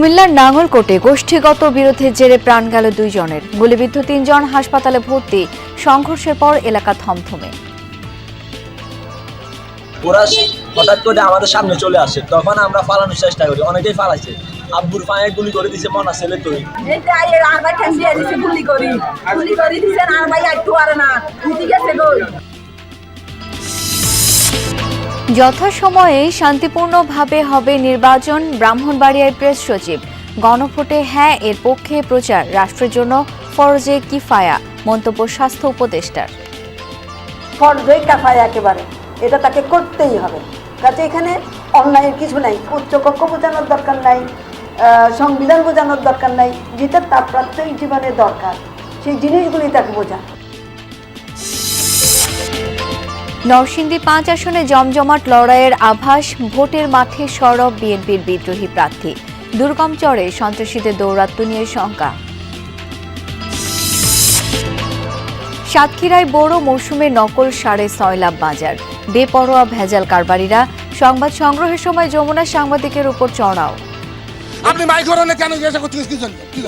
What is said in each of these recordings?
কুমিল্লার নাঙ্গলকোটে গোষ্ঠীগত বিরোধের জেরে প্রাণ গেল দুইজনের। গুলিবিদ্ধ তিনজন হাসপাতালে ভর্তি সংঘর্ষের পর এলাকা থমথমে। ওরা হঠাৎ করে আমাদের সামনে চলে আসে তখন আমরা পালানোর চেষ্টা করি অনেকেই পালাইছে আব্বুর পায়ে গুলি করে দিছে মনা ছেলে তুই আর ভাই দিছে গুলি করি। গুলি করি দিছেন আর ভাই একটু আর না গেছে যথাসময়ে শান্তিপূর্ণভাবে হবে নির্বাচন, ব্রাহ্মণবাড়িয়ায় প্রেস সচিব। গণভোটে হ্যাঁ এর পক্ষে প্রচার। রাষ্ট্রের জন্য ফরজে কিফায়া, মন্তব্য স্বাস্থ্য উপদেষ্টার। ফর্জে কাফায় একেবারে। এটা তাকে করতেই হবে। কাজে এখানে অন্যায়ের কিছু নাই। উচ্চকক্ষ বোঝানোর দরকার নাই সংবিধান বোঝানোর দরকার নাই। যেটা তার প্রাত্যহিক জীবনে দরকার, সেই জিনিসগুলি তাকে বোঝা নরসিংদী পাঁচ আসনে জমজমাট লড়াইয়ের আভাস ভোটের মাঠে সরব বিএনপির বিদ্রোহী প্রার্থী। দুর্গম চরে সন্ত্রাসীদের দৌরাত্ম নিয়ে শঙ্কা। সাতক্ষীরায় বড় মৌসুমে নকল সাড়ে ছয় লাভ বাজার। বেপরোয়া ভেজাল কারবারিরা সংবাদ সংগ্রহের সময় যমুনা সাংবাদিকের উপর চড়াও। আপনি মাইক কেন জিজ্ঞাসা কি জন্য? কি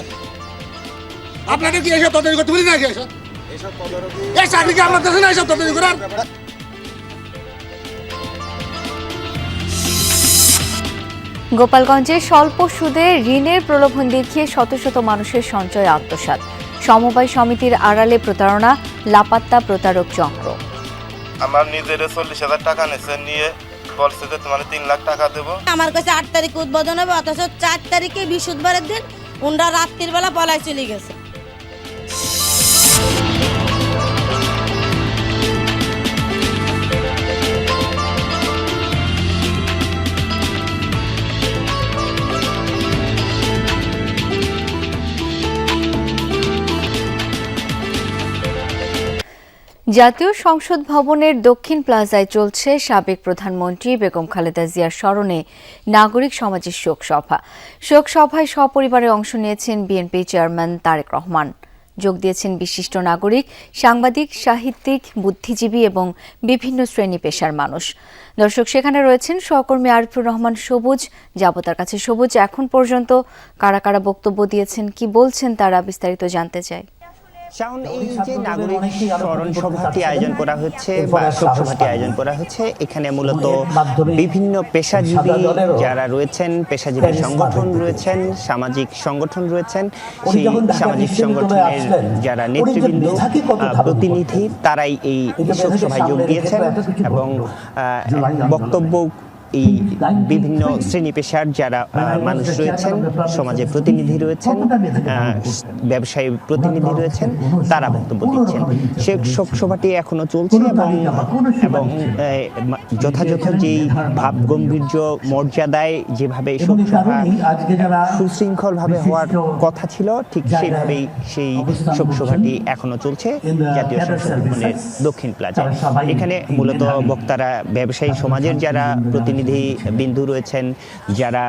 আপনাদের কি এসব তদারকি করতে না কি এসব? এই চাকরি কি আপনার দেশে না এসব তদারকি করার? গোপালগঞ্জে স্বল্প সুদে ঋণের প্রলোভন দেখিয়ে শত শত মানুষের সঞ্চয় আত্মসাত সমবায় সমিতির আড়ালে প্রতারণা লাপাত্তা প্রতারক চক্র। আমার নিজের চল্লিশ হাজার টাকা নিয়েছে নিয়ে বলছে যে তোমার তিন লাখ টাকা দেবো। আমার কাছে আট তারিখ উদ্বোধন হবে অথচ চার তারিখে বৃহস্পতিবারের দিন উনরা রাত্রির বেলা পলায় চলে গেছে। জাতীয় সংসদ ভবনের দক্ষিণ প্লাজায় চলছে সাবেক প্রধানমন্ত্রী বেগম খালেদা জিয়ার স্মরণে নাগরিক সমাজের শোক সভা। শোক সভায় সপরিবারে অংশ নিয়েছেন বিএনপি চেয়ারম্যান তারেক রহমান। যোগ দিয়েছেন বিশিষ্ট নাগরিক, সাংবাদিক, সাহিত্যিক, বুদ্ধিজীবী এবং বিভিন্ন শ্রেণি পেশার মানুষ। দর্শক, সেখানে রয়েছেন সহকর্মী আরিফুর রহমান সবুজ। যাব তার কাছে সবুজ। এখন পর্যন্ত কারা কারা বক্তব্য দিয়েছেন, কি বলছেন, তারা বিস্তারিত জানতে চাই। শাওন এই যে নাগরিক স্মরণ সভাটি আয়োজন করা হচ্ছে বা সভাটি আয়োজন করা হচ্ছে। এখানে মূলত বিভিন্ন পেশাজীবী যারা রয়েছেন পেশাজীবী সংগঠন রয়েছেন সামাজিক সংগঠন রয়েছেন সেই সামাজিক সংগঠনের যারা নেতৃবৃন্দ প্রতিনিধি তারাই এই শোক সভায় যোগ দিয়েছেন এবং আহ, বক্তব্য এই বিভিন্ন শ্রেণি পেশার যারা মানুষ রয়েছেন সমাজে প্রতিনিধি রয়েছেন ব্যবসায়ী প্রতিনিধি রয়েছেন তারা বক্তব্য দিচ্ছেন। সে শোক সভাটি এখনও চলছে এবং এবং যথাযথ যেই ভাব গাম্ভীর্য মর্যাদায় যেভাবে শোক সভা সুশৃঙ্খল ভাবে হওয়ার কথা ছিল ঠিক সেইভাবেই সেই শোক সভাটি এখনও চলছে জাতীয় সংসদ ভবনের দক্ষিণ প্লাজায়। এখানে মূলত বক্তারা ব্যবসায়ী সমাজের যারা প্রতিনিধি বিন্দু রয়েছেন, যারা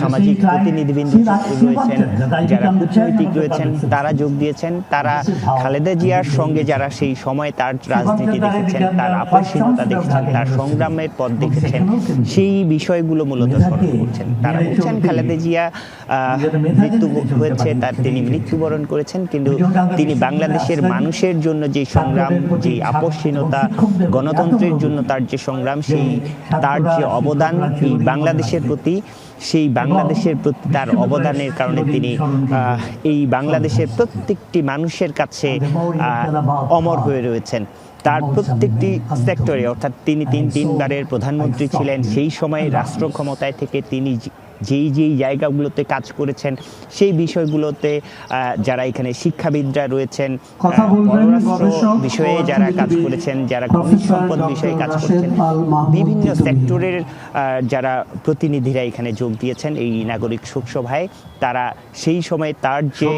সামাজিক প্রতিনিধি বিন্দু রয়েছেন, যারা কূটনৈতিক রয়েছেন, তারা যোগ দিয়েছেন, তারা খালেদা জিয়ার সঙ্গে যারা সেই সময় তার রাজনীতি দেখেছেন, তার আপসীনতা দেখেছেন, তার সংগ্রামের পথ দেখেছেন, সেই বিষয়গুলো মূলত স্মরণ করছেন। তারা বলছেন, খালেদা জিয়া মৃত্যু হয়েছে, তার তিনি মৃত্যুবরণ করেছেন, কিন্তু তিনি বাংলাদেশের মানুষের জন্য যে সংগ্রাম, যে আপসীনতা, গণতন্ত্রের জন্য তার যে সংগ্রাম, সেই তার যে অবদান এই বাংলাদেশের প্রতি, সেই বাংলাদেশের প্রতি তার অবদানের কারণে তিনি এই বাংলাদেশের প্রত্যেকটি মানুষের কাছে অমর হয়ে রয়েছেন। তার প্রত্যেকটি সেক্টরে অর্থাৎ তিনি তিন তিনবারের প্রধানমন্ত্রী ছিলেন, সেই সময় রাষ্ট্র ক্ষমতায় থেকে তিনি যেই যেই জায়গাগুলোতে কাজ করেছেন সেই বিষয়গুলোতে যারা এখানে শিক্ষাবিদরা রয়েছেন পররাষ্ট্র বিষয়ে যারা কাজ করেছেন যারা খনিজ সম্পদ বিষয়ে কাজ করেছেন বিভিন্ন সেক্টরের যারা প্রতিনিধিরা এখানে যোগ দিয়েছেন এই নাগরিক শোক সভায় তারা সেই সময় তার যে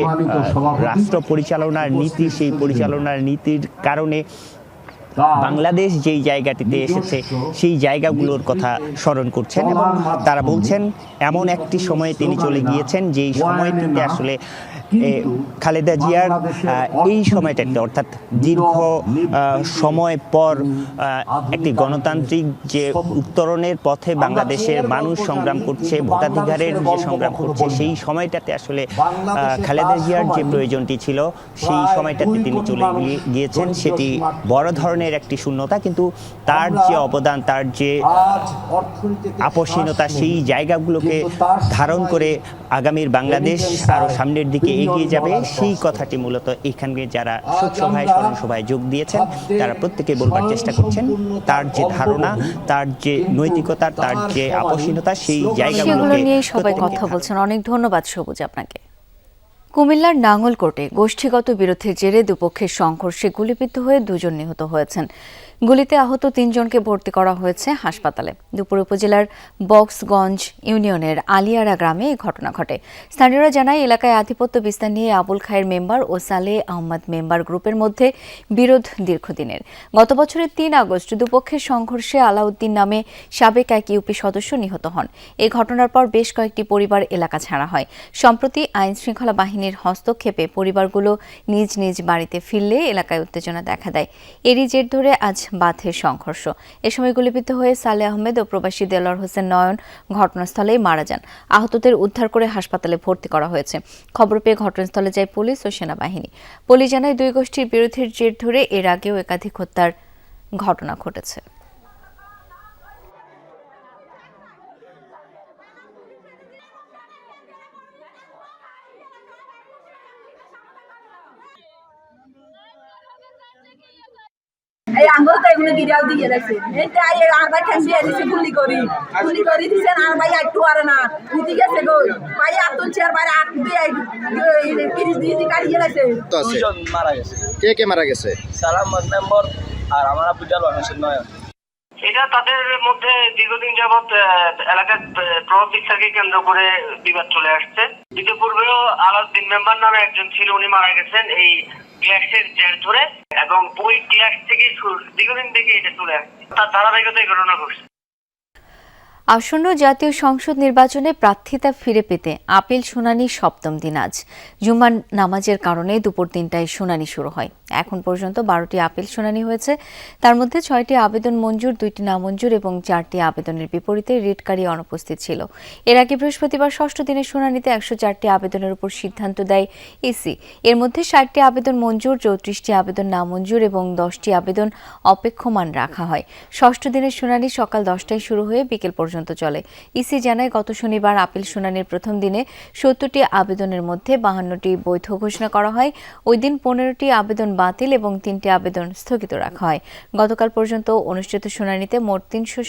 রাষ্ট্র পরিচালনার নীতি সেই পরিচালনার নীতির কারণে বাংলাদেশ যেই জায়গাটিতে এসেছে সেই জায়গাগুলোর কথা স্মরণ করছেন এবং তারা বলছেন এমন একটি সময়ে তিনি চলে গিয়েছেন যেই সময়টিতে আসলে খালেদা জিয়ার এই সময়টাতে অর্থাৎ দীর্ঘ সময় পর একটি গণতান্ত্রিক যে উত্তরণের পথে বাংলাদেশের মানুষ সংগ্রাম করছে ভোটাধিকারের যে সংগ্রাম করছে সেই সময়টাতে আসলে খালেদা জিয়ার যে প্রয়োজনটি ছিল সেই সময়টাতে তিনি চলে গিয়ে- গিয়েছেন সেটি বড় ধরনের একটি শূন্যতা কিন্তু তার যে অবদান তার যে আপসীনতা সেই জায়গাগুলোকে ধারণ করে আগামীর বাংলাদেশ আরও সামনের দিকে এগিয়ে যাবে। সেই কথাটি মূলত এখানে যারা শোক সভায় স্মরণ সভায় যোগ দিয়েছেন তারা প্রত্যেকে বলবার চেষ্টা করছেন তার যে ধারণা তার যে নৈতিকতা তার যে আপসীনতা সেই জায়গাগুলোকে সবাই কথা বলছেন। অনেক ধন্যবাদ সবুজ আপনাকে। কুমিল্লার নাঙ্গলকোটে গোষ্ঠীগত বিরোধের জেরে দুপক্ষের সংঘর্ষে গুলিবিদ্ধ হয়ে দুজন নিহত হয়েছেন। গুলিতে আহত তিনজনকে ভর্তি করা হয়েছে হাসপাতালে। দুপুর উপজেলার বক্সগঞ্জ ইউনিয়নের আলিয়ারা গ্রামে এই ঘটনা ঘটে। স্থানীয়রা জানায়, এলাকায় আধিপত্য বিস্তার নিয়ে আবুল খায়ের মেম্বার ও সালে আহমদ মেম্বার গ্রুপের মধ্যে বিরোধ দীর্ঘদিনের। গত বছরের তিন আগস্ট দুপক্ষের সংঘর্ষে আলাউদ্দিন নামে সাবেক এক ইউপি সদস্য নিহত হন। এই ঘটনার পর বেশ কয়েকটি পরিবার এলাকা ছাড়া হয়। সম্প্রতি আইন শৃঙ্খলা বাহিনীর হস্তক্ষেপে পরিবারগুলো নিজ নিজ বাড়িতে ফিরলে এলাকায় উত্তেজনা দেখা দেয়। এরই জের ধরে আজ বাধে সংঘর্ষ। এ সময় গুলিবিদ্ধ হয়ে সালে আহমেদ ও প্রবাসী দেলোয়ার হোসেন নয়ন ঘটনাস্থলেই মারা যান। আহতদের উদ্ধার করে হাসপাতালে ভর্তি করা হয়েছে। খবর পেয়ে ঘটনাস্থলে যায় পুলিশ ও সেনাবাহিনী। পুলিশ জানায়, দুই গোষ্ঠীর বিরোধীর জের ধরে এর আগেও একাধিক হত্যার ঘটনা ঘটেছে। এই আঙ্গুল তো এগুলো গিরাও দিয়ে রাখছে এই আই আর ভাই দিছে গুলি করি। গুলি করি দিছেন আর ভাই একটু আর না উঠি গেছে গো। ভাই আর তুলছে আর ভাই আট দিয়ে দিয়ে দিয়ে কাটিয়ে রাখছে দুজন মারা গেছে। কে কে মারা গেছে? সালাম মেম্বার আর আমার নয়ন। এটা তাদের মধ্যে দীর্ঘদিন যাবৎ এলাকার প্রভাব বিস্তারকে কেন্দ্র করে বিবাদ চলে আসছে। ইতিপূর্বেও আলাউদ্দিন মেম্বার নামে একজন ছিল উনি মারা গেছেন। এই ক্লাসের জের ধরে এবং ওই ক্লাস থেকে দীর্ঘদিন থেকে এটা চলে আসছে। তার ধারাবাহিকতায় ঘটনা ঘটছে। আসন্ন জাতীয় সংসদ নির্বাচনে প্রার্থিতা ফিরে পেতে আপিল শুনানি সপ্তম দিন আজ। জুম্মার নামাজের কারণে দুপুর তিনটায় শুনানি শুরু হয়। এখন পর্যন্ত বারোটি আপিল শুনানি হয়েছে। তার মধ্যে ছয়টি আবেদন মঞ্জুর, দুইটি নামঞ্জুর এবং চারটি আবেদনের বিপরীতে রিটকারী অনুপস্থিত ছিল। এর আগে বৃহস্পতিবার ষষ্ঠ দিনের শুনানিতে একশো চারটি আবেদনের উপর সিদ্ধান্ত দেয় ইসি এর মধ্যে ষাটটি আবেদন মঞ্জুর, চৌত্রিশটি আবেদন নামঞ্জুর এবং দশটি আবেদন অপেক্ষমান রাখা হয়। ষষ্ঠ দিনের শুনানি সকাল দশটায় শুরু হয়ে বিকেল পর্যন্ত চলে। ইসি জানায়, গত শনিবার আপিল শুনানির প্রথম দিনে সত্তরটি আবেদনের মধ্যে বাহান্নটি বৈধ ঘোষণা করা হয়। ওই দিন পনেরোটি আবেদন বাতিল এবং তিনটি আবেদন স্থগিত রাখা হয়। গতকাল পর্যন্ত অনুষ্ঠিত শুনানিতে মোট তিনশো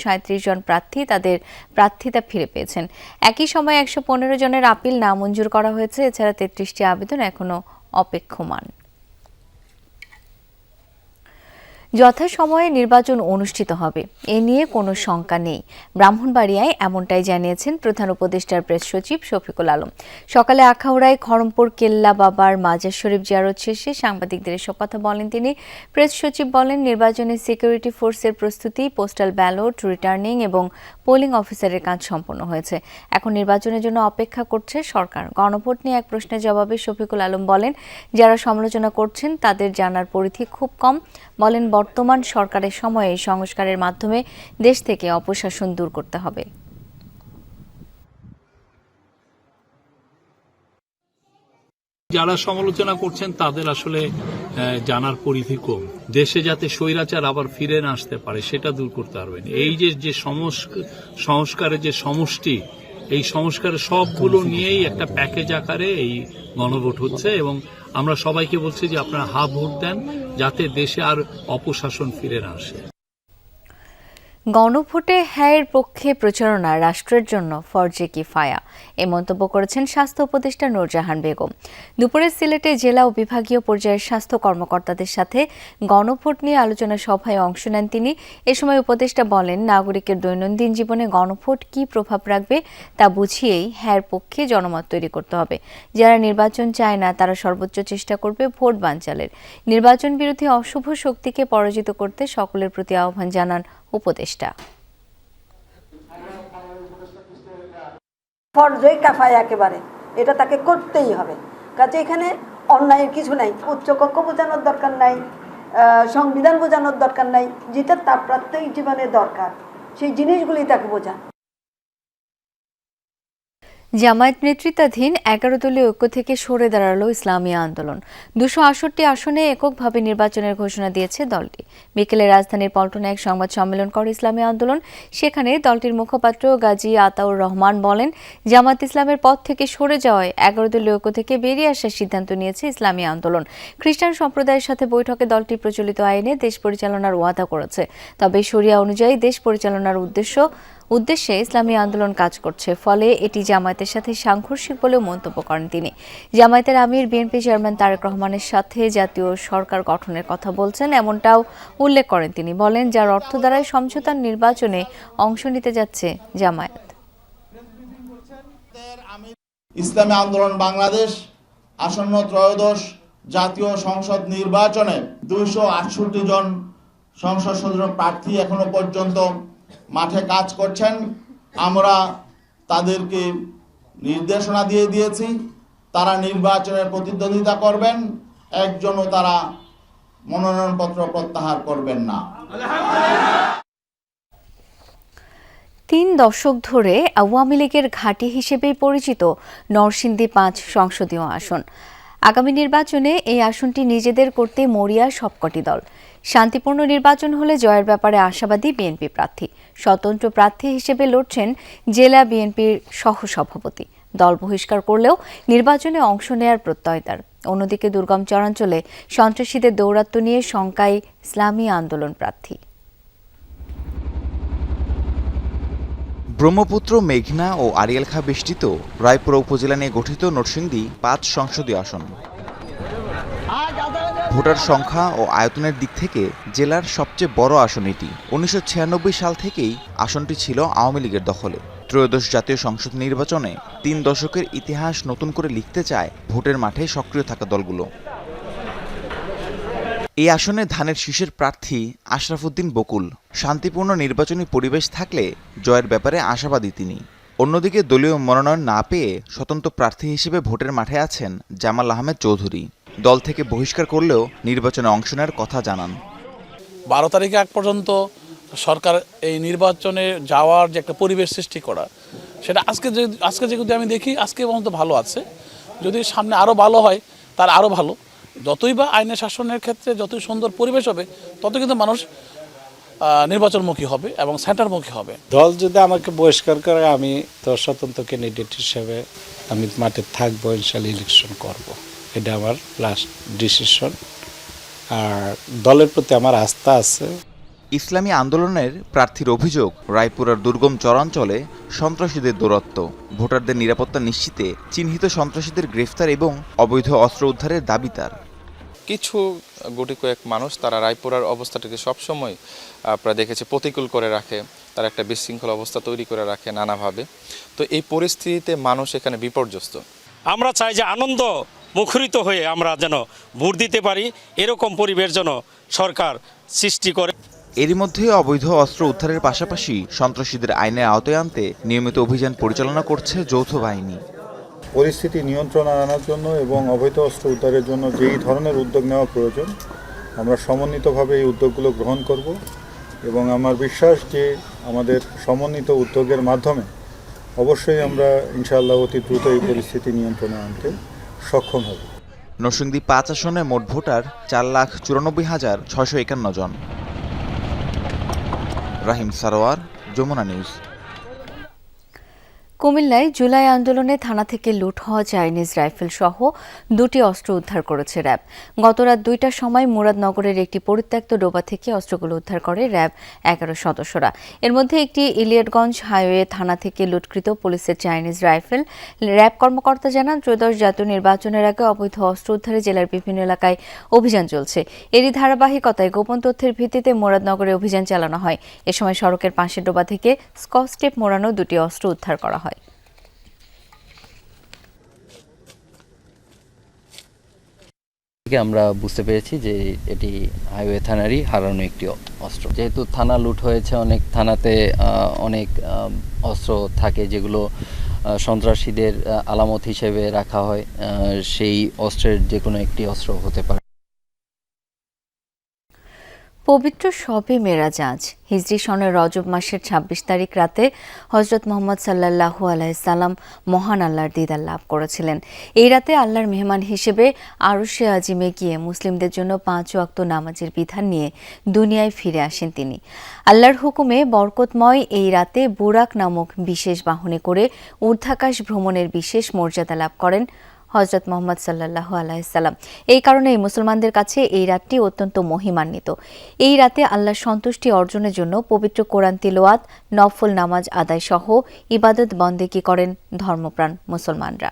জন প্রার্থী তাদের প্রার্থিতা ফিরে পেয়েছেন। একই সময় একশো পনেরো জনের আপিল নামঞ্জুর করা হয়েছে। এছাড়া তেত্রিশটি আবেদন এখনও অপেক্ষমান। যথাসময়ে নির্বাচন অনুষ্ঠিত হবে। এ নিয়ে কোনো শঙ্কা নেই। ব্রাহ্মণবাড়িয়ায় এমনটাই জানিয়েছেন প্রধান উপদেষ্টার প্রেস সচিব শফিকুল আলম। সকালে আখাউড়ায় খড়মপুর কেল্লা বাবার মাজার শরীফ জিয়ারত শেষে সাংবাদিকদের এসব কথা বলেন তিনি। প্রেস সচিব বলেন, নির্বাচনে সিকিউরিটি ফোর্সের প্রস্তুতি পোস্টাল ব্যালট রিটার্নিং এবং পোলিং অফিসারের কাজ সম্পন্ন হয়েছে। এখন নির্বাচনের জন্য অপেক্ষা করছে সরকার। গণভোট নিয়ে এক প্রশ্নের জবাবে শফিকুল আলম বলেন, যারা সমালোচনা করছেন তাদের জানার পরিধি খুব কম। বলেন, বর্তমান সরকারের সময়ে সংস্কারের মাধ্যমে দেশ থেকে অপশাসন দূর করতে হবে। যারা সমালোচনা করছেন, তাদের আসলে জানার পরিধি কম। দেশে যাতে স্বৈরাচার আবার ফিরে না আসতে পারে, সেটা দূর করতে পারবেন। এই যে যে সংস্ক- সংস্কারের যে সমষ্টি, এই সংস্কারের সবগুলো নিয়েই একটা প্যাকেজ আকারে এই গণভোট হচ্ছে এবং আমরা সবাইকে বলছি যে আপনারা হা ভোট দেন, যাতে দেশে আর অপশাসন ফিরে না আসে। গণভোটে হ্যায়ের পক্ষে প্রচারণা রাষ্ট্রের জন্য ফরজে কিফায়া। এ মন্তব্য করেছেন স্বাস্থ্য উপদেষ্টা নূরজাহান বেগম। দুপুরে সিলেটে জেলা ও বিভাগীয় পর্যায়ের স্বাস্থ্য কর্মকর্তাদের সাথে গণভোট নিয়ে আলোচনা সভায় অংশ নেন তিনি। এ সময় উপদেষ্টা বলেন, নাগরিকের দৈনন্দিন জীবনে গণভোট কী প্রভাব রাখবে তা বুঝিয়েই হ্যার পক্ষে জনমত তৈরি করতে হবে। যারা নির্বাচন চায় না, তারা সর্বোচ্চ চেষ্টা করবে ভোট বানচালের। নির্বাচন বিরোধী অশুভ শক্তিকে পরাজিত করতে সকলের প্রতি আহ্বান জানান উপদেষ্টা। ফরজই কাফায় একেবারে। এটা তাকে করতেই হবে। কাজে এখানে অন্যায়ের কিছু নাই। উচ্চকক্ষ বোঝানোর দরকার নাই সংবিধান বোঝানোর দরকার নাই। যেটা তার প্রত্যেক জীবনে দরকার, সেই জিনিসগুলি তাকে বোঝান। জামায়াত নেতৃত্বাধীন এগারো দলীয় ঐক্য থেকে সরে দাঁড়াল ইসলামী আন্দোলন। দুশো আটষট্টি আসনে এককভাবে নির্বাচনের ঘোষণা দিয়েছে দলটি। বিকেলে রাজধানীর পল্টনে এক সংবাদ সম্মেলন করে ইসলামী আন্দোলন। সেখানে দলটির মুখপাত্র গাজী আতাউর রহমান বলেন জামাত ইসলামের পথ থেকে সরে যাওয়ায় এগারো দলীয় ঐক্য থেকে বেরিয়ে আসার সিদ্ধান্ত নিয়েছে ইসলামী আন্দোলন। খ্রিস্টান সম্প্রদায়ের সাথে বৈঠকে দলটি প্রচলিত আইনে দেশ পরিচালনার ওয়াদা করেছে। তবে শরিয়া অনুযায়ী দেশ পরিচালনার উদ্দেশ্য উদ্দেশ্যে ইসলামী আন্দোলন কাজ করছে। ফলে এটি জামায়াতের সাথে সাংঘর্ষিক বলেও মন্তব্য করেন তিনি। জামায়াতের আমির, বিএনপি চেয়ারম্যান তারেক রহমানের সাথে জাতীয় সরকার গঠনের কথা বলছেন, এমনটাও উল্লেখ করেন তিনি। বলেন, যার অর্থ দ্বারাই সমঝোতার নির্বাচনে অংশ নিতে যাচ্ছে জামায়াত। ইসলামী আন্দোলন বাংলাদেশ আসন্ন ত্রয়োদশ জাতীয় সংসদ নির্বাচনে দুইশো আটষট্টি জন সংসদ সদস্য প্রার্থী এখনও পর্যন্ত মাঠে কাজ করছেন, আমরা তাদেরকে নির্দেশনা দিয়ে দিয়েছি, তারা নির্বাচনের প্রতিদ্বন্দ্বিতা করবেন, একজনও তারা মনোনয়নপত্র প্রত্যাহার করবেন না। তিন দশক ধরে আওয়ামী লীগের ঘাঁটি হিসেবেই পরিচিত নরসিংদী পাঁচ সংসদীয় আসন। আগামী নির্বাচনে এই আসনটি নিজেদের করতে মরিয়া সবকটি দল। শান্তিপূর্ণ নির্বাচন হলে জয়ের ব্যাপারে আশাবাদী বিএনপি প্রার্থী। স্বতন্ত্র প্রার্থী হিসেবে লড়ছেন জেলা বিএনপির সহসভাপতি। দল বহিষ্কার করলেও নির্বাচনে অংশ নেয়ার প্রত্যয় তার। অন্যদিকে দুর্গম চরাঞ্চলে সন্ত্রাসীদের দৌরাত্ম্য নিয়ে শঙ্কায় ইসলামী আন্দোলন প্রার্থী। ব্রহ্মপুত্র মেঘনা ও আরিয়ালখা বেষ্টিত রায়পুরা উপজেলা নিয়ে গঠিত নরসিংদী পাঁচ সংসদীয় আসন। ভোটার সংখ্যা ও আয়তনের দিক থেকে জেলার সবচেয়ে বড় আসন এটি উনিশশো ছিয়ানব্বই সাল থেকেই আসনটি ছিল আওয়ামী লীগের দখলে। ত্রয়োদশ জাতীয় সংসদ নির্বাচনে তিন দশকের ইতিহাস নতুন করে লিখতে চায় ভোটের মাঠে সক্রিয় থাকা দলগুলো। এই আসনে ধানের শীষের প্রার্থী আশরাফুদ্দিন বকুল। শান্তিপূর্ণ নির্বাচনী পরিবেশ থাকলে জয়ের ব্যাপারে আশাবাদী তিনি। অন্যদিকে দলীয় মনোনয়ন না পেয়ে স্বতন্ত্র প্রার্থী হিসেবে ভোটের মাঠে আছেন জামাল আহমেদ চৌধুরী। দল থেকে বহিষ্কার করলেও নির্বাচনে অংশ নেওয়ার কথা জানান। বারো তারিখে আগ পর্যন্ত সরকার এই নির্বাচনে যাওয়ার যে একটা পরিবেশ সৃষ্টি করা সেটা আজকে যে আজকে যেহেতু আমি দেখি আজকে পর্যন্ত ভালো আছে। যদি সামনে আরও ভালো হয় তার আরও ভালো। যতই বা আইনের শাসনের ক্ষেত্রে যতই সুন্দর পরিবেশ হবে তত কিন্তু মানুষ নির্বাচনমুখী হবে এবং সেন্টারমুখী হবে। দল যদি আমাকে বহিষ্কার করে আমি তো স্বতন্ত্র ক্যান্ডিডেট হিসেবে আমি মাঠে থাকব ইনশাল্লাহ ইলেকশন করব। এটা আমার লাস্ট ডিসিশন আর দলের প্রতি আমার আস্থা আছে। ইসলামী আন্দোলনের প্রার্থীর অভিযোগ রায়পুরার দুর্গম চরাঞ্চলে সন্ত্রাসীদের দৌরত্ব। ভোটারদের নিরাপত্তা নিশ্চিতে চিহ্নিত সন্ত্রাসীদের গ্রেফতার এবং অবৈধ অস্ত্র উদ্ধারের দাবি তার। কিছু গুটি কয়েক মানুষ তারা রায়পুরার অবস্থাটিকে সবসময় আপনারা দেখেছে প্রতিকূল করে রাখে। তারা একটা বিশৃঙ্খল অবস্থা তৈরি করে রাখে নানাভাবে। তো এই পরিস্থিতিতে মানুষ এখানে বিপর্যস্ত। আমরা চাই যে আনন্দ মুখরিত হয়ে আমরা যেন ভোট দিতে পারি এরকম পরিবেশ যেন সরকার সৃষ্টি করে। এরই মধ্যে অবৈধ অস্ত্র উদ্ধারের পাশাপাশি সন্ত্রাসীদের আইনের আওতায় আনতে নিয়মিত অভিযান পরিচালনা করছে যৌথ বাহিনী। পরিস্থিতি নিয়ন্ত্রণে আনার জন্য এবং অবৈধ অস্ত্র উদ্ধারের জন্য যেই ধরনের উদ্যোগ নেওয়া প্রয়োজন আমরা সমন্বিতভাবে এই উদ্যোগগুলো গ্রহণ করব এবং আমার বিশ্বাস যে আমাদের সমন্বিত উদ্যোগের মাধ্যমে অবশ্যই আমরা ইনশাআল্লাহ অতি দ্রুত এই পরিস্থিতি নিয়ন্ত্রণে আনতে সক্ষম হব। নরসিংদী পাঁচ আসনে মোট ভোটার চার লাখ চুরানব্বই হাজার ছয়শো একান্ন জন। রাহিম সারোয়ার, যমুনা নিউজ। কুমিল্লায় জুলাই আন্দোলনে থানা থেকে লুট হওয়া চাইনিজ রাইফেল সহ দুটি অস্ত্র উদ্ধার করেছে র্যাব। গতরাত দুইটার সময় মুরাদনগরের একটি পরিত্যক্ত ডোবা থেকে অস্ত্রগুলো উদ্ধার করে র্যাব এগারো সদস্যরা। এর মধ্যে একটি ইলিয়টগঞ্জ হাইওয়ে থানা থেকে লুটকৃত পুলিশের চাইনিজ রাইফেল। র্যাব কর্মকর্তা জানান, ত্রয়োদশ জাতীয় নির্বাচনের আগে অবৈধ অস্ত্র উদ্ধারে জেলার বিভিন্ন এলাকায় অভিযান চলছে। এরই ধারাবাহিকতায় গোপন তথ্যের ভিত্তিতে মুরাদনগরে অভিযান চালানো হয়। এ সময় সড়কের পাশের ডোবা থেকে স্কচ টেপ মোড়ানো দুটি অস্ত্র উদ্ধার করা হয়। থেকে আমরা বুঝতে পেরেছি যে এটি হাইওয়ে থানারই হারানো একটি অস্ত্র। যেহেতু থানা লুট হয়েছে, অনেক থানাতে অনেক অস্ত্র থাকে যেগুলো সন্ত্রাসীদের আলামত হিসেবে রাখা হয় সেই অস্ত্রের যে কোনো একটি অস্ত্র হতে পারে। পবিত্র সবে শবে মেরাজাজ হিজরি সনের রজব মাসের ২৬ তারিখ রাতে হজরত মোহাম্মদ সাল্লাল্লাহু আলাইসাল্লাম মহান আল্লাহর দিদার লাভ করেছিলেন। এই রাতে আল্লাহর মেহমান হিসেবে আরশে আজিমে গিয়ে মুসলিমদের জন্য পাঁচ ওয়াক্ত নামাজের বিধান নিয়ে দুনিয়ায় ফিরে আসেন তিনি। আল্লাহর হুকুমে বরকতময় এই রাতে বুরাক নামক বিশেষ বাহনে করে ঊর্ধ্বাকাশ ভ্রমণের বিশেষ মর্যাদা লাভ করেন হজরত মোহাম্মদ সাল্লাহ আলাইসাল্লাম এই কারণেই মুসলমানদের কাছে এই রাতটি অত্যন্ত মহিমান্বিত। এই রাতে আল্লাহ সন্তুষ্টি অর্জনের জন্য পবিত্র কোরআন তিলোয়াত, নফল নামাজ আদায় সহ ইবাদত বন্দেকি করেন ধর্মপ্রাণ মুসলমানরা।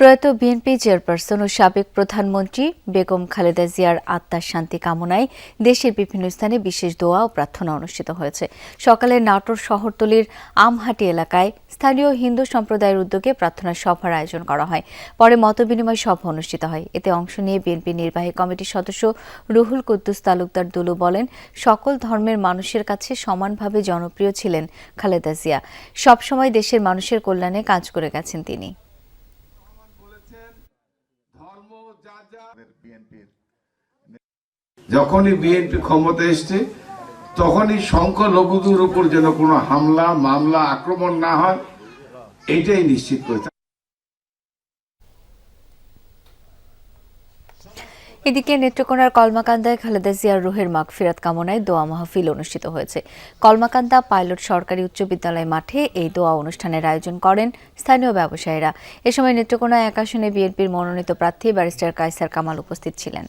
প্রয়াত বিএনপি চেয়ারপারসন ও সাবেক প্রধানমন্ত্রী বেগম খালেদা জিয়ার আত্মার শান্তি কামনায় দেশের বিভিন্ন স্থানে বিশেষ দোয়া ও প্রার্থনা অনুষ্ঠিত হয়েছে। সকালে নাটোর শহরতলির আমহাটি এলাকায় স্থানীয় হিন্দু সম্প্রদায়ের উদ্যোগে প্রার্থনা সভার আয়োজন করা হয়। পরে মতবিনিময় সভা অনুষ্ঠিত হয়। এতে অংশ নিয়ে বিএনপি নির্বাহী কমিটির সদস্য রুহুল কুদ্দুস তালুকদার দুলু বলেন, সকল ধর্মের মানুষের কাছে সমানভাবে জনপ্রিয় ছিলেন খালেদা জিয়া। সবসময় দেশের মানুষের কল্যাণে কাজ করে গেছেন তিনি। যখনই বিএনপি ক্ষমতা এসছে, তখনই সংখ্যালঘুদের উপর যেন কোনো হামলা, মামলা, আক্রমণ না হয় এইটাই নিশ্চিত করেছে এদিকে নেত্রকোনার কলমাকান্দায় খালেদা জিয়ার রুহের মাগফিরাত কামনায় দোয়া মাহফিল অনুষ্ঠিত হয়েছে। কলমাকান্দা পাইলট সরকারি উচ্চ বিদ্যালয় মাঠে এই দোয়া অনুষ্ঠানের আয়োজন করেন স্থানীয় ব্যবসায়ীরা। এ সময় নেত্রকোনা এক আসনে বিএনপির মনোনীত প্রার্থী ব্যারিস্টার কায়সার কামাল উপস্থিত ছিলেন।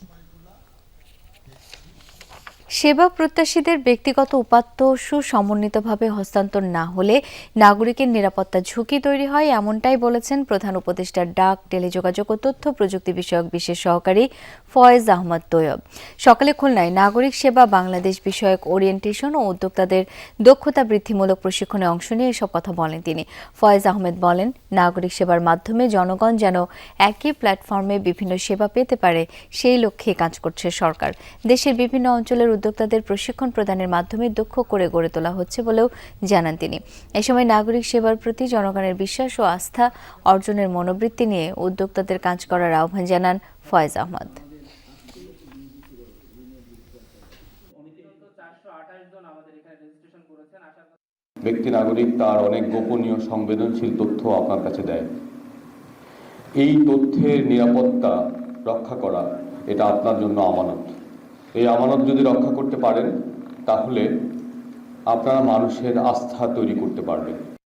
সেবা প্রত্যাশীদের ব্যক্তিগত উপাত্ত সুসমন্বিতভাবে হস্তান্তর না হলে নাগরিকের নিরাপত্তা ঝুঁকি তৈরি হয়, এমনটাই বলেছেন প্রধান উপদেষ্টার ডাক, টেলিযোগাযোগ ও তথ্য প্রযুক্তি বিষয়ক বিশেষ সহকারী ফয়েজ আহমদ তৈয়ব। সকালে খুলনায় নাগরিক সেবা, বাংলাদেশ বিষয়ক ওরিয়েন্টেশন ও উদ্যোক্তাদের দক্ষতা বৃদ্ধিমূলক প্রশিক্ষণে অংশ নিয়ে এসব কথা বলেন তিনি। ফয়েজ আহমেদ বলেন, নাগরিক সেবার মাধ্যমে জনগণ যেন একই প্ল্যাটফর্মে বিভিন্ন সেবা পেতে পারে, সেই লক্ষ্যে কাজ করছে সরকার। দেশের বিভিন্ন অঞ্চলের উদ্যোক্তাদের প্রশিক্ষণ প্রদানের মাধ্যমে দক্ষ করে গড়ে তোলা হচ্ছে বলেও জানান তিনি। এ সময় নাগরিক সেবার প্রতি জনগণের বিশ্বাস ও আস্থা অর্জনের মনোবৃত্তি নিয়ে উদ্যোক্তাদের কাজ করার আহ্বান জানান ফয়েজ আহমদ। ব্যক্তি নাগরিক তার অনেক গোপনীয় সংবেদনশীল তথ্য আপনার কাছে দেয়। এই তথ্যের নিরাপত্তা রক্ষা করা, এটা আপনার জন্য আমানত। এই আমানত যদি রক্ষা করতে পারেন তাহলে আপনারা মানুষের আস্থা তৈরি করতে পারবেন।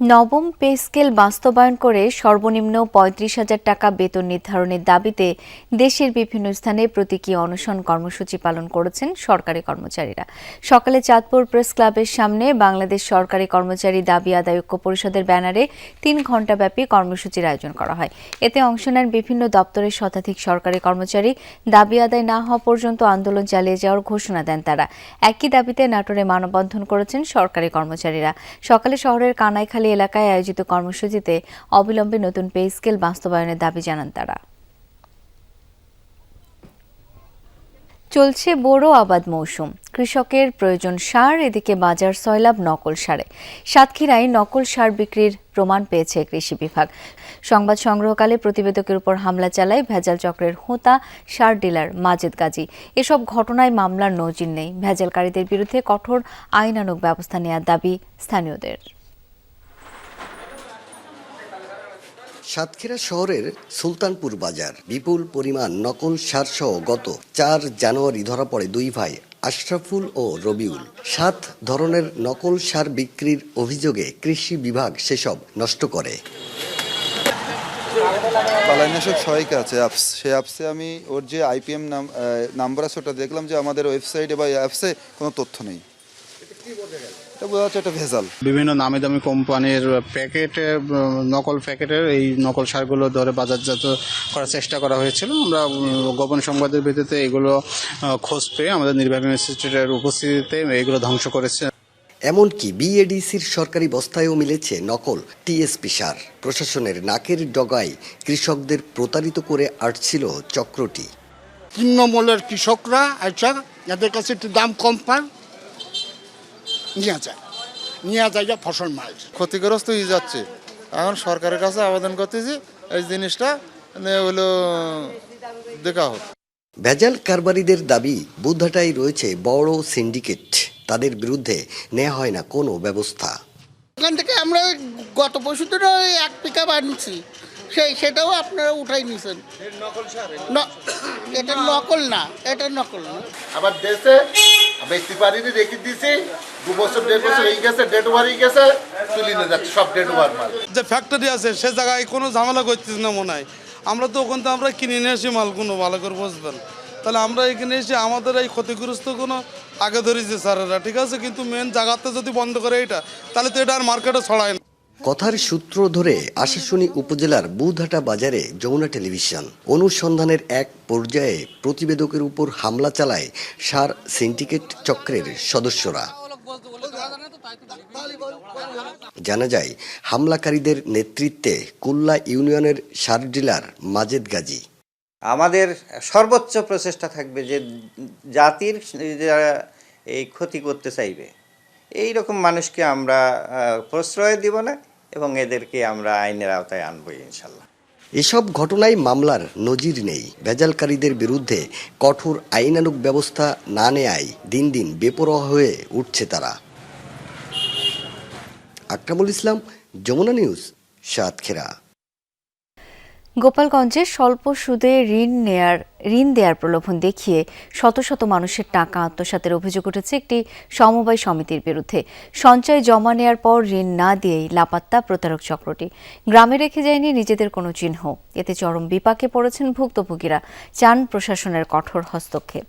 নবম পে স্কেল বাস্তবায়ন করে সর্বনিম্ন পঁয়ত্রিশ হাজার টাকা বেতন নির্ধারণের দাবিতে দেশের বিভিন্ন স্থানে প্রতীকী অনশন কর্মসূচি পালন করেছেন সরকারি কর্মচারীরা। সকালে চাঁদপুর প্রেস ক্লাবের সামনে বাংলাদেশ সরকারি কর্মচারী দাবি আদায় ঐক্য পরিষদের ব্যানারে তিন ঘণ্টাব্যাপী কর্মসূচির আয়োজন করা হয়। এতে অংশ নেন বিভিন্ন দপ্তরের শতাধিক সরকারি কর্মচারী। দাবি আদায় না হওয়া পর্যন্ত আন্দোলন চালিয়ে যাওয়ার ঘোষণা দেন তারা। একই দাবিতে নাটোরে মানববন্ধন করেছেন সরকারি কর্মচারীরা। সকালে শহরের কানাইখালী এলাকায় আয়োজিত কর্মসূচিতে অবিলম্বে নতুন পে স্কেল বাস্তবায়নের দাবি জানান তারা। চলছে বড় আবাদ মৌসুম। কৃষকের প্রয়োজন সার, এদিকে বাজার সয়লাভ নকল সারে। সাতক্ষীরায় নকল সার বিক্রির প্রমাণ পেয়েছে কৃষি বিভাগ। সংবাদ সংগ্রহকালে প্রতিবেদকের উপর হামলা চালায় ভেজাল চক্রের হোতা সার ডিলার মাজেদ গাজী। এসব ঘটনায় মামলার নজির নেই। ভেজালকারীদের বিরুদ্ধে কঠোর আইনানুগ ব্যবস্থা নেওয়ার দাবি স্থানীয়দের। সাতক্ষীরা শহরের সুলতানপুর বাজার। বিপুল পরিমাণ নকল সার সহ গত চার জানুয়ারি ধরা পড়ে দুই ভাই, আশরাফুল ও রবিউল। সাত ধরনের নকল সার বিক্রির অভিযোগে কৃষি বিভাগ সেসব নষ্ট করে। বালাইনাশক সহায়িকা আছে, অ্যাপস। সেই অ্যাপসে আমি ওর যে আইপিএম নাম নাম্বার আছে ওটা দেখলাম যে আমাদের ওয়েবসাইটে বা অ্যাপসে কোনো তথ্য নেই। এটা বোঝা যাচ্ছে একটা ভেজাল। বিভিন্ন নামি দামি কোম্পানির প্যাকেটে নকল প্যাকেটের এই নকল সারগুলো ধরে বাজারজাত করার চেষ্টা করা হয়েছিল। আমরা গোপন সংবাদের ভিত্তিতে এগুলো খোঁজ পেয়ে আমাদের নির্বাচন ইনস্টিটিউটের উপস্থিতিতে এগুলো ধ্বংস করেছে। এমনকি বিএডিসির সরকারি বস্তায়ও মিলেছে নকল টিএসপি সার। প্রশাসনের নাকের ডগায় কৃষকদের প্রতারিত করে আসছিল চক্রটি। তৃণমূলের কৃষকরা আচ্ছা যাদের কাছে একটু দাম কম পান নিয়ে যায়। নিয়ে যায় যা ফসল মাল। ক্ষতিগ্রস্ত হয়ে যাচ্ছে। এখন সরকারের কাছে আবেদন করতেছি এই জিনিসটা মানে হলো দেখা হোক। ভেজাল কারবারিদের দাবি বুদ্ধাটাই রয়েছে বড় সিন্ডিকেট। তাদের বিরুদ্ধে নেওয়া হয় না কোনো ব্যবস্থা। এখান থেকে আমরা গত পরশু এক পিক আপ আনছি। সেই সেটাও আপনারা উঠাই নিছেন ন- এটা নকল না এটা নকল না। আবার দেশে ব্যক্তি পারিনি রেখে দিছি দু বছর দেড় বছর গেছে ডেট ওভার গেছে তুলি নিয়ে যাচ্ছে সব ডেট ওভার মাল। যে ফ্যাক্টরি আছে সে জায়গায় কোনো ঝামেলা করতেছি না মনে হয়। আমরা তো ওখান থেকে আমরা কিনে নিয়ে আসি মাল কোনো ভালো করে বুঝবেন তাহলে আমরা এখানে এসে আমাদের এই ক্ষতিগ্রস্ত কোনো আগে ধরেছে স্যারেরা ঠিক আছে? কিন্তু মেন জায়গাতে যদি বন্ধ করে এটা তাহলে তো এটা আর মার্কেটে ছড়ায় না। কথার সূত্র ধরে আশাশুনি উপজেলার বুধহাটা বাজারে যমুনা টেলিভিশন। অনুসন্ধানের এক পর্যায়ে প্রতিবেদকের উপর হামলা চালায় সার সিন্ডিকেট চক্রের সদস্যরা। জানা যায়, হামলাকারীদের নেতৃত্বে কুল্লা ইউনিয়নের সার ডিলার মাজেদ গাজী। আমাদের সর্বোচ্চ প্রচেষ্টা থাকবে যে জাতির যারা এই ক্ষতি করতে চাইবে। এই রকম মানুষকে আমরা প্রশ্রয় দিব না। এবং এদেরকে আমরা আইনের আওতায় আনব ইনশাল্লাহ। এসব ঘটনায় মামলার নজির নেই। ভেজালকারীদের বিরুদ্ধে কঠোর আইনানুক ব্যবস্থা না নেয়ায় দিন দিন বেপরোয়া হয়ে উঠছে তারা। আকরামুল ইসলাম, যমুনা নিউজ, সাতক্ষীরা। গোপালগঞ্জে স্বল্প সুদে ঋণ নেয়ার, ঋণ দেয়ার প্রলোভন দেখিয়ে শত শত মানুষের টাকা আত্মসাতের অভিযোগ উঠেছে একটি সমবায় সমিতির বিরুদ্ধে। সঞ্চয় জমা নেয়ার পর ঋণ না দিয়েই লাপাত্তা প্রতারক চক্রটি। গ্রামে রেখে যায়নি নিজেদের কোনো চিহ্ন। এতে চরম বিপাকে পড়েছেন ভুক্তভোগীরা। চান প্রশাসনের কঠোর হস্তক্ষেপ।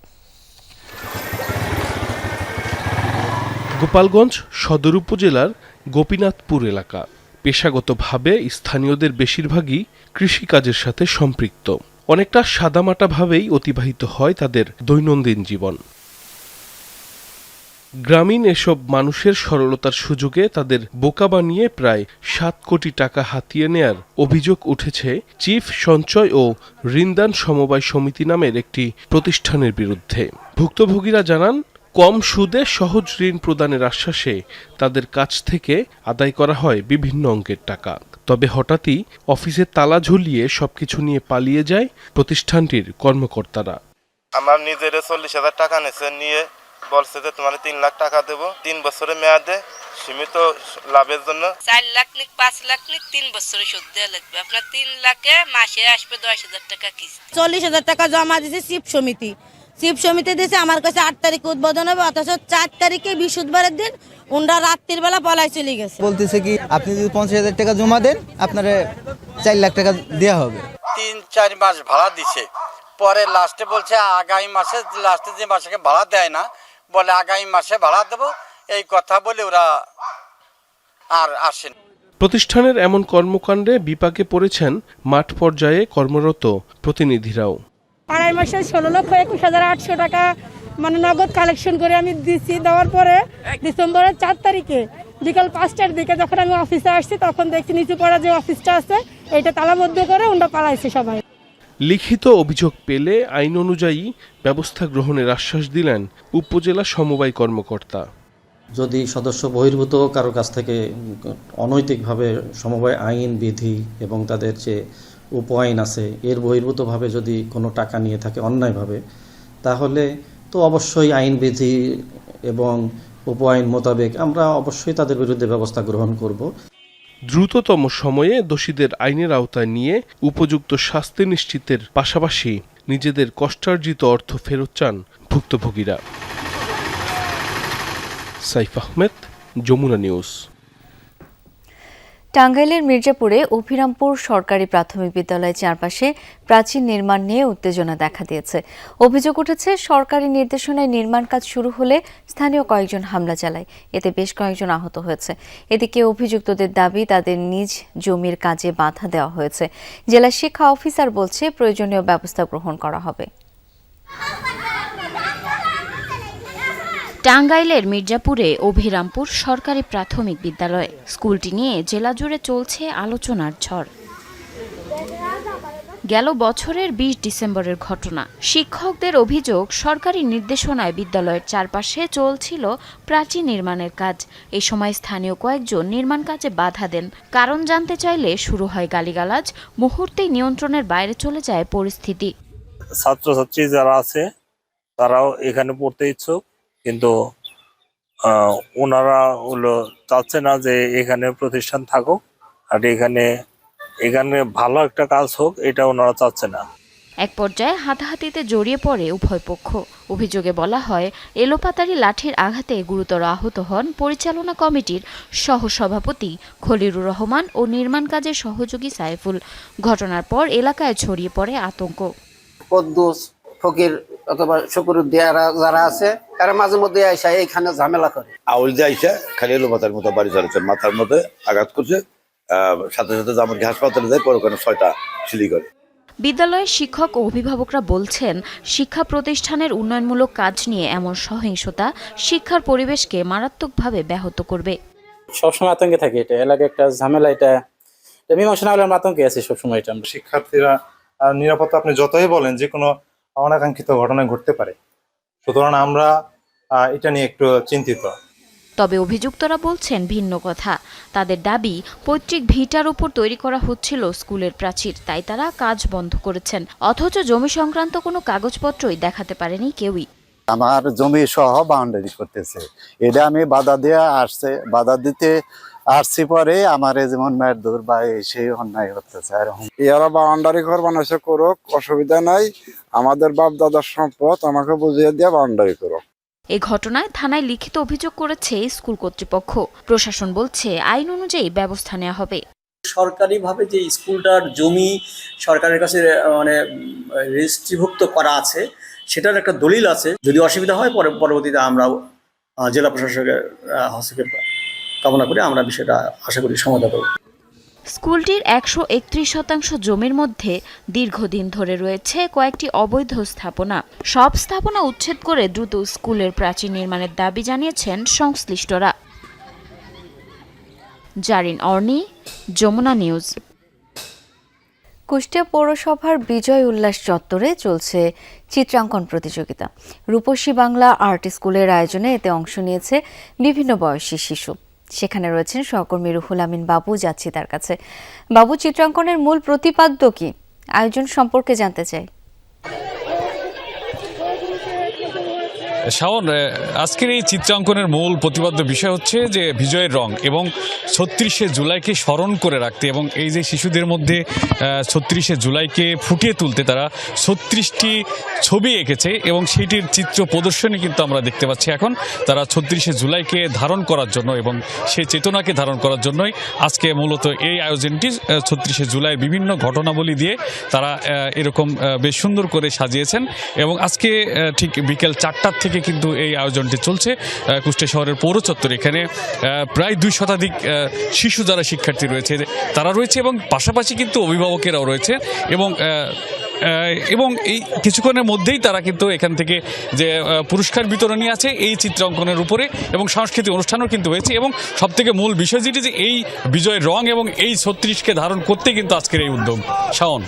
গোপালগঞ্জ সদর উপজেলার গোপীনাথপুর এলাকা। পেশাগতভাবে স্থানীয়দের বেশিরভাগই কৃষিকাজের সাথে সম্পৃক্ত। অনেকটা সাদামাটাভাবেই অতিবাহিত হয় তাদের দৈনন্দিন জীবন। গ্রামীণ এসব মানুষের সরলতার সুযোগে তাদের বোকা বানিয়ে প্রায় সাত কোটি টাকা হাতিয়ে নেয়ার অভিযোগ উঠেছে চিফ সঞ্চয় ও ঋণদান সমবায় সমিতি নামের একটি প্রতিষ্ঠানের বিরুদ্ধে। ভুক্তভোগীরা জানান কম সুদে সহজ ঋণ প্রদানের আশ্বাসে তাদের কাছ থেকে আদায় করা হয় বিভিন্ন অঙ্কের টাকা। তবে হঠাৎই অফিসে তালা ঝুলিয়ে সবকিছু নিয়ে পালিয়ে যায় প্রতিষ্ঠানটির কর্মকর্তারা। আমার নিজের চল্লিশ হাজার টাকা নিছে নিয়ে বলছে যে তোমার তিন লাখ টাকা দেবো। তিন বছরের মেয়াদে সীমিত লাভের জন্য। চার লাখ নিক পাঁচ লাখ নিক তিন বছরে সুদ দেওয়া লাগবে। আপনার তিন লাখে মাসে আসবে দশ হাজার টাকা কিস্তি। চল্লিশ হাজার টাকা জমা দিয়েছে চিপ সমিতি। চিপ সমিতি দিয়েছে আমার কাছে আট তারিখে উদ্বোধন হবে অথচ চার তারিখে বৃহস্পতিবারের দিন ওনরা রাত্রির বেলা পলাই চলে গেছে। বলতেছে কি আপনি যদি পঞ্চাশ হাজার টাকা জমা দেন আপনার চার লাখ টাকা দেওয়া হবে। তিন চার মাস ভাড়া দিছে। পরে লাস্টে বলছে আগামী মাসে লাস্টে যে মাসে ভাড়া দেয় না বলে আগামী মাসে ভাড়া দেবো। এই কথা বলে ওরা আর আসেন। প্রতিষ্ঠানের এমন কর্মকাণ্ডে বিপাকে পড়েছেন মাঠ পর্যায়ে কর্মরত প্রতিনিধিরাও। আড়াই মাসে ষোলো লক্ষ একুশ হাজার আটশো টাকা মানে নগদ কালেকশন করে আমি দিচ্ছি দেওয়ার পরে ডিসেম্বরের চার তারিখে বিকাল পাঁচটার দিকে যখন আমি অফিসে আসছি তখন দেখছি নিচু পড়া যে অফিসটা আছে এটা তালাবদ্ধ করে ওটা পালাইছে সবাই। লিখিত অভিযোগ পেলে আইন অনুযায়ী ব্যবস্থা গ্রহণের আশ্বাস দিলেন উপজেলা সমবায় কর্মকর্তা। যদি সদস্য বহির্ভূত কারও কাছ থেকে অনৈতিকভাবে সমবায় আইন বিধি এবং তাদের যে উপ আইন আছে, এর বহির্ভূতভাবে যদি কোনো টাকা নিয়ে থাকে অন্যায়ভাবে, তাহলে তো অবশ্যই আইন বিধি এবং উপ আইন মোতাবেক আমরা অবশ্যই তাদের বিরুদ্ধে ব্যবস্থা গ্রহণ করব। দ্রুততম সময়ে দোষীদের আইনের আওতায় নিয়ে উপযুক্ত শাস্তি নিশ্চিতের পাশাপাশি নিজেদের কষ্টার্জিত অর্থ ফেরত চান ভুক্তভোগীরা। সাইফ আহমেদ, যমুনা নিউজ। টাঙ্গাইলের মির্জাপুরে অভিরামপুর সরকারি প্রাথমিক বিদ্যালয়ের চারপাশে প্রাচীন নির্মাণ নিয়ে উত্তেজনা দেখা দিয়েছে। অভিযোগ উঠেছে, সরকারি নির্দেশনায় নির্মাণ কাজ শুরু হলে স্থানীয় কয়েকজন হামলা চালায়। এতে বেশ কয়েকজন আহত হয়েছে। এদিকে অভিযুক্তদের দাবি, তাদের নিজ জমির কাজে বাধা দেওয়া হয়েছে। জেলা শিক্ষা অফিসার বলছে, প্রয়োজনীয় ব্যবস্থা গ্রহণ করা হবে। টাঙ্গাইলের মির্জাপুরে অভিরামপুর সরকারি প্রাথমিক বিদ্যালয়। স্কুলটি নিয়ে জেলা জুড়ে চলছে আলোচনার ঝড়। গেল বছরের বিশ ডিসেম্বরের ঘটনা। শিক্ষকদের অভিযোগ, সরকারি নির্দেশনায় বিদ্যালয়ের চারপাশে চলছিল প্রাচীন নির্মাণের কাজ। এই সময় স্থানীয় কয়েকজন নির্মাণ কাজে বাধা দেন। কারণ জানতে চাইলে শুরু হয় গালিগালাজ, মুহূর্তেই নিয়ন্ত্রণের বাইরে চলে যায় পরিস্থিতি। ছাত্রছাত্রী যারা আছে, তারাও এখানে পড়তে ইচ্ছুক। কিন্তু ওনারা হলো চাচ্ছে না যে এখানে প্রতিষ্ঠান থাকুক। আর এখানে এখানে ভালো একটা কাজ হোক এটা ওনারা চাচ্ছে না। এক পর্যায়ে হাতাহাতিতে জড়িয়ে পড়ে উভয় পক্ষ। অভিযোগে বলা হয় এলোপাতারি লাঠির আঘাতে গুরুতর আহত হন পরিচালনা কমিটির সহসভাপতি খলিরুর রহমান ও নির্মাণ কাজের সহযোগী সাইফুল। ঘটনার পর এলাকায় ছড়িয়ে পড়ে আতঙ্ক। ফকির অথবা শুকুরুদ্দিয়ারা যারা আছে তারা মাঝে মধ্যে আইসা এইখানে ঝামেলা করে। আউল দিয়ে আইসা খালি এলো মাথার মতো বাড়ি চলেছে মাথার মধ্যে আঘাত করছে সাথে সাথে জামারকে হাসপাতালে যায় পরে ওখানে ছয়টা সিলি করে। বিদ্যালয়ের শিক্ষক ও অভিভাবকরা বলছেন শিক্ষা প্রতিষ্ঠানের উন্নয়নমূলক কাজ নিয়ে এমন সহিংসতা শিক্ষার পরিবেশকে মারাত্মকভাবে ব্যাহত করবে। সবসময় আতঙ্কে থাকে এটা। এলাকায় একটা ঝামেলা এটা এটা মীমাংসা না হলে আমরা আতঙ্কে আছি সবসময় এটা। শিক্ষার্থীরা নিরাপত্তা আপনি যতই বলেন যে কোনো অনাকাঙ্ক্ষিত ঘটনা ঘটতে পারে। সুতরাং আমরা এটা নিয়ে একটু চিন্তিত। তবে অভিযুক্তরা বলছেন ভিন্ন কথা। তাদের দাবি পৈতৃক ভিটার উপর তৈরি করা হচ্ছিল স্কুলের প্রাচীর তাই তারা কাজ বন্ধ করেছেন। অথচ জমি সংক্রান্ত কোনো কাগজপত্রই দেখাতে পারেনি কেউই। আমার জমি সহ বাউন্ডারি করতেছে। এটা আমি বাধা দিয়ে আসছে বাধা দিতে আসছি পরে আমার যেমন মায়ের দূর বা সেই অন্যায় করতেছে। এরকম এরা বাউন্ডারি ঘর বানাইছে করুক অসুবিধা নাই। আমাদের বাপ দাদার সম্পদ আমাকে বুঝিয়ে দিয়ে বাউন্ডারি করুক এই ঘটনায় থানায় লিখিত অভিযোগ করেছে স্কুল কর্তৃপক্ষ। প্রশাসন বলছে আইন অনুযায়ী ব্যবস্থা নেওয়া হবে। সরকারিভাবে যে স্কুলটার জমি সরকারের কাছে মানে রেজিস্ট্রিভুক্ত করা আছে সেটার একটা দলিল আছে। যদি অসুবিধা হয় পরে পরবর্তীতে আমরা জেলা প্রশাসকের আহ, হস্তক্ষেপ কামনা করে আমরা বিষয়টা আশা করি সমাধান করব। স্কুলটির একশো একত্রিশ শতাংশ জমির মধ্যে দীর্ঘদিন ধরে রয়েছে কয়েকটি অবৈধ স্থাপনা। সব স্থাপনা উচ্ছেদ করে দ্রুত স্কুলের প্রাচীর নির্মাণের দাবি জানিয়েছেন সংশ্লিষ্টরা। জারিন অর্নি যমুনা নিউজ। কুষ্টিয়া পৌরসভার বিজয় উল্লাস চত্বরে চলছে চিত্রাঙ্কন প্রতিযোগিতা। রূপসী বাংলা আর্ট স্কুলের আয়োজনে এতে অংশ নিয়েছে বিভিন্ন বয়সী শিশু। সেখানে রয়েছেন সহকর্মী রুহুল আমিন বাবু, যাচ্ছি তার কাছে। বাবু, চিত্রাঙ্কনের মূল প্রতিপাদ্য কি? আয়োজন সম্পর্কে জানতে চাই। শাওন আজকের এই চিত্রাঙ্কনের মূল প্রতিপাদ্য বিষয় হচ্ছে যে বিজয়ের রং এবং ছত্রিশে জুলাইকে স্মরণ করে রাখতে এবং এই যে শিশুদের মধ্যে ছত্রিশে জুলাইকে ফুটিয়ে তুলতে তারা ছত্রিশটি ছবি এঁকেছে এবং সেইটির চিত্র প্রদর্শনী কিন্তু আমরা দেখতে পাচ্ছি এখন। তারা ছত্রিশে জুলাইকে ধারণ করার জন্য এবং সেই চেতনাকে ধারণ করার জন্যই আজকে মূলত এই আয়োজনটি ছত্রিশে জুলাইয়ের বিভিন্ন ঘটনাবলী দিয়ে তারা এরকম বেশ সুন্দর করে সাজিয়েছেন এবং আজকে ঠিক বিকেল চারটার থেকে কিন্তু এই আয়োজনটি চলছে। কুষ্টিয়া শহরের পৌর চত্বরে এখানে প্রায় দুই শতাধিক শিশু যারা শিক্ষার্থী রয়েছে, তারা রয়েছে এবং পাশাপাশি কিন্তু অভিভাবকেরাও রয়েছে এবং এবং এই কিছুক্ষণের মধ্যেই তারা কিন্তু এখান থেকে যে পুরস্কার বিতরণী আছে, এই চিত্রাঙ্কনের উপরে এবং সাংস্কৃতিক অনুষ্ঠানও কিন্তু হয়েছে এবং সব থেকে মূল বিষয় যেটি যে এই বিজয়ের রং এবং এই ছত্রিশকে ধারণ করতে কিন্তু আজকের এই উদ্যোগ। শাওন।